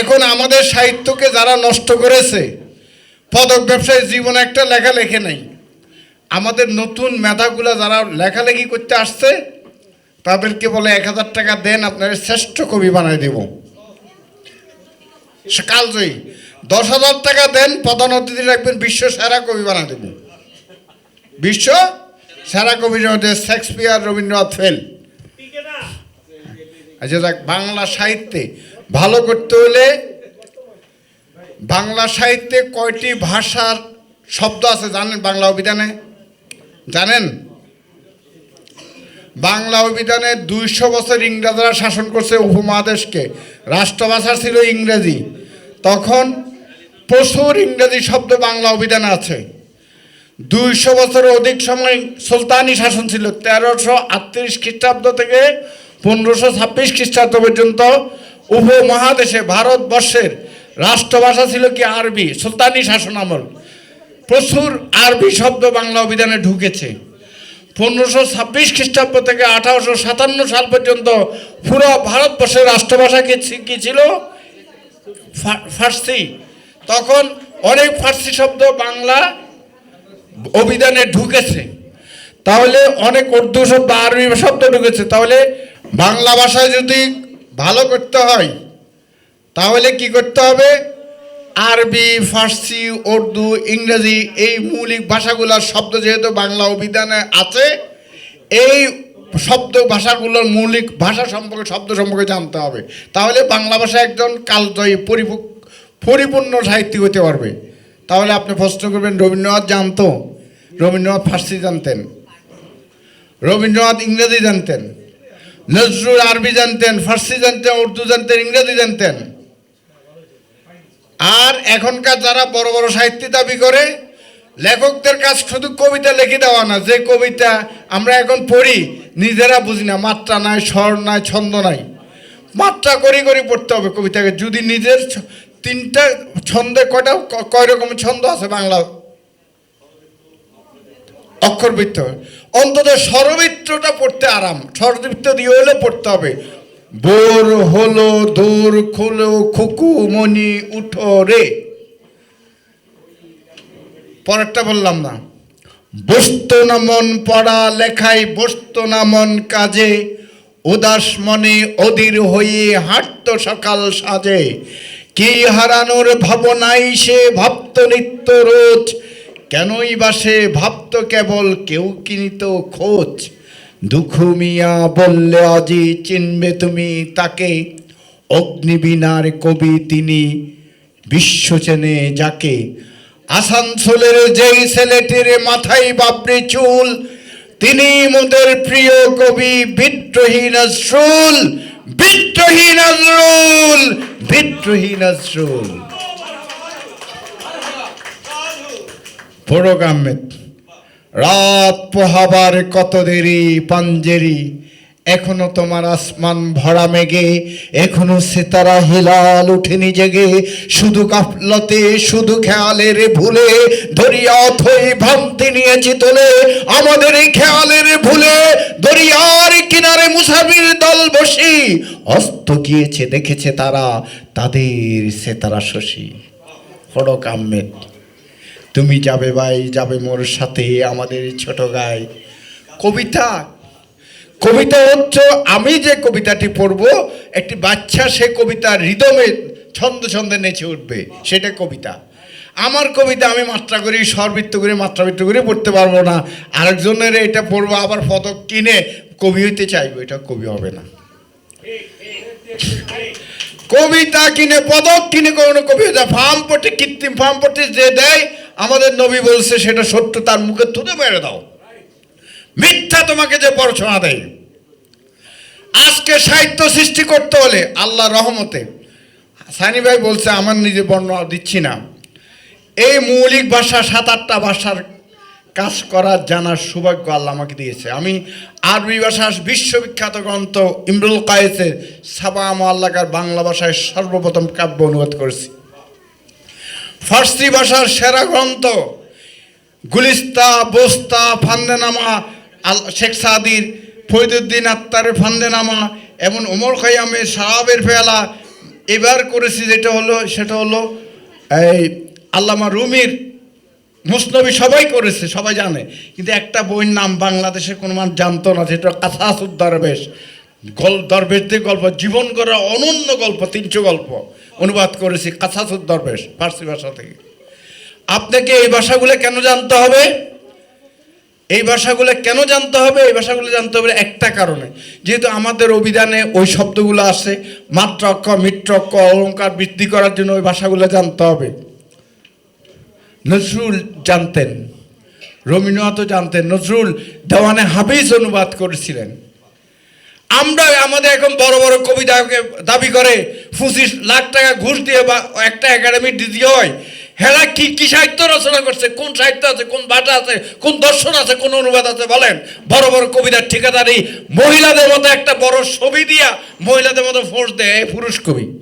এখন আমাদের সাহিত্যকে যারা নষ্ট করেছে, পদক ব্যবসায়ী জীবনে একটা লেখা লেখে নাই। আমাদের নতুন মেধাগুলো যারা লেখালেখি করতে আসছে, তাদেরকে বলে এক হাজার টাকা দেন, আপনার শ্রেষ্ঠ কবি বানাই দেব। কালজয়ী দশ হাজার টাকা দেন, প্রধান অতিথি রাখবেন, বিশ্ব সেরা কবি বানাই দেব। বিশ্ব সেরা কবির মধ্যে শেক্সপিয়ার রবীন্দ্রনাথ ফেল। আচ্ছা দেখ বাংলা সাহিত্যে ভালো করতে হলে বাংলা সাহিত্যে কয়টি ভাষার শব্দ আছে জানেন বাংলা অভিধানে? জানেন? বাংলা অভিধানে দুইশো বছর ইংরেজরা শাসন করছে উপমহাদেশকে। রাষ্ট্রভাষা ছিল ইংরেজি। তখন প্রচুর ইংরেজি শব্দ বাংলা অভিধানে আছে। দুইশো বছরের অধিক সময় সুলতানি শাসন ছিল, তেরোশো আটত্রিশ খ্রিস্টাব্দ থেকে পনেরোশো ছাব্বিশ খ্রিস্টাব্দ পর্যন্ত উপমহাদেশে ভারতবর্ষের রাষ্ট্রভাষা ছিল কি আরবি, সুলতানি শাসন আমল প্রচুর আরবি শব্দ বাংলা অভিধানে ঢুকেছে। পনেরোশো ছাব্বিশ খ্রিস্টাব্দ থেকে আঠারোশো সাতান্ন সাল পর্যন্ত পুরো ভারতবর্ষের রাষ্ট্রভাষা কি ছিল? ফার্সি। তখন অনেক ফার্সি শব্দ বাংলা অভিধানে ঢুকেছে। তাহলে অনেক উর্দু শব্দ, আরবি শব্দ ঢুকেছে। তাহলে বাংলা ভাষায় যদি ভালো করতে হয়, তাহলে কি করতে হবে? আরবি, ফার্সি, উর্দু, ইংরেজি এই মৌলিক ভাষাগুলোর শব্দ যেহেতু বাংলা অভিধানে আছে, এই শব্দ ভাষাগুলোর মৌলিক ভাষা সম্পর্কে, শব্দ সম্পর্কে জানতে হবে। তাহলে বাংলা ভাষা একজন কালজয়ী, পরিপূ- পরিপূর্ণ সাহিত্যিক হতে পারবে। তাহলে আপনি প্রশ্ন করবেন, রবীন্দ্রনাথ জানতো? রবীন্দ্রনাথ ফার্সি জানতেন? রবীন্দ্রনাথ ইংরেজি জানতেন? নজরুল আরবি জানতেন, ফার্সি জানতেন, উর্দু জানতেন, ইংরেজি জানতেন। আর এখনকার যারা বড় বড় সাহিত্য দাবি করে, লেখকদের কাজ শুধু কবিতা লিখে দেওয়া না, যে কবিতা আমরা এখন পড়ি, নিজেরা বুঝি না, মাত্রা নাই, স্বর নাই, ছন্দ নাই। মাত্রা করি করি পড়তে হবে কবিতাকে। যদি নিজের তিনটা ছন্দে কয়টা কয় রকম ছন্দ আছে বাংলা অক্ষরবৃত্ত। অন্তত স্বরবৃত্তটা পড়তে আরাম। স্বরবৃত্ত দিয়ে হলে পড়তে হবে। বোর হলো দূর, খুলো খুকু মনি উঠো রে। পরেরটা বললাম না। বসতো না মন পড়া লেখায় বসতো না মন কাজে। উদাস মনে অধীর হয়ে হাঁটত সকাল সাজে। কি হারানোর ভাবনাই সে, ভাবত নিত্য রোজ। কেনই বা সে ভাবত কেবল কেউ কিনিত খোঁজ? দুঃখ মিয়া বললে আজি চিনবে তুমি তাকে। অগ্নিবীণার কবি তিনি বিশ্ব চেনে যাকে। আসানসোলের যেই ছেলেটির মাথায় বাবরি চুল, তিনি মোদের প্রিয় কবি বিদ্রোহী নজরুল বিদ্রোহী নজরুল বিদ্রোহী নজরুল ফোরক রাত পোহাবার কত দেরি পাঞ্জেরি, এখনও তোমার আসমান ভরা মেঘে, এখনও সেতারা হিলাল উঠেনি জেগে। শুধু কাফলতে শুধু খেয়ালের ভুলে দরিয়া থই ভ্রান্তি নিয়েছি তোলে। আমাদের এই খেয়ালের ভুলে, দরিয়ার কিনারে মুসাফির দল বসি। অস্ত গিয়েছে, দেখেছে তারা, তাদের সেতারা শশী। ফরক আহমেদ তুমি যাবে ভাই, যাবে মোর সাথে আমাদের ছোট গায়ে কবিতা কবিতা হচ্ছে, আমি যে কবিতাটি পড়ব, একটি বাচ্চা সে কবিতার হৃদমে ছন্দ ছন্দে নেচে উঠবে, সেটা কবিতা। আমার কবিতা আমি মাত্রা করি, স্বরবৃত্ত করে, মাত্রাবৃত্ত করে পড়তে পারব না। আরেকজনের এটা পড়ব, আবার পদক কিনে কবি হইতে চাইব, এটা কবি হবে না। কবিতা কিনে, পদক কিনে কোনো কবি যায় ফার্ম পটে, কৃত্রিম ফার্ম পটে যে দেয় আমাদের নবী বলছে, সেটা সত্য, তার মুখে তুলে মেরে দাও। মিথ্যা তোমাকে যে পড়াশোনা দেয়। আজকে সাহিত্য সৃষ্টি করতে হলে আল্লাহ রহমতে সানি ভাই বলছে, আমার নিজে বর্ণনা দিচ্ছি না। এই মৌলিক ভাষা, সাত আটটা ভাষার কাজ করার জানার সৌভাগ্য আল্লাহ আমাকে দিয়েছে। আমি আরবি ভাষার বিশ্ববিখ্যাত গ্রন্থ ইমরুল কায়েসের সাবা আল্লাকার বাংলা ভাষায় সর্বপ্রথম কাব্য অনুবাদ করেছি। ফার্সি ভাষার সেরা গ্রন্থ গুলিস্তা, বোস্তা, ফান্দেনামা, আল শেখ সাদির ফরিদুদ্দিন আত্মারের ফান্দেনামা, এমন ওমর খৈয়ামের সাহাবের ফেলা এবার করেছি যেটা হলো, সেটা হলো এই আল্লামা রুমির মুসনবী সবাই করেছে, সবাই জানে। কিন্তু একটা বইয়ের নাম বাংলাদেশে কোনো মানুষ জানতো না যেটা কাছাসুদ দরবেশ। গল দরবেশদের গল্প, জীবন করার অনন্য গল্প, তিনশো গল্প। অনুবাদ করেছি কাছাসুদ দরবেশ, ফার্সি ভাষা থেকে। আপনাকে এই ভাষাগুলো কেন জানতে হবে? এই ভাষাগুলো কেন জানতে হবে? এই ভাষাগুলো জানতে হবে একটা কারণে। যেহেতু আমাদের অভিধানে ওই শব্দগুলো আছে মাত্রাক্ষ মিত্রক্ষ অলঙ্কার বৃদ্ধি করার জন্য ওই ভাষাগুলো জানতে হবে। নজরুল জানতেন, রবীন্দ্রনাথও জানতেন, নজরুল দেওয়ানে হাফিজ অনুবাদ করেছিলেন। আমরা আমাদের এখন বড় বড় কবিতাকে দাবি করে, পঁচিশ লাখ টাকা ঘুষ দিয়ে বা একটা একাডেমি দিতে হয়। হেরা কি কি সাহিত্য রচনা করছে? কোন সাহিত্য আছে? কোন ভাষা আছে? কোন দর্শন আছে? কোন অনুবাদ আছে? বলেন। বড় বড় কবিতার ঠিকাদারি। মহিলাদের মতো একটা বড় ছবি দিয়া মহিলাদের মতো ফোর্স দেয় পুরুষ কবি।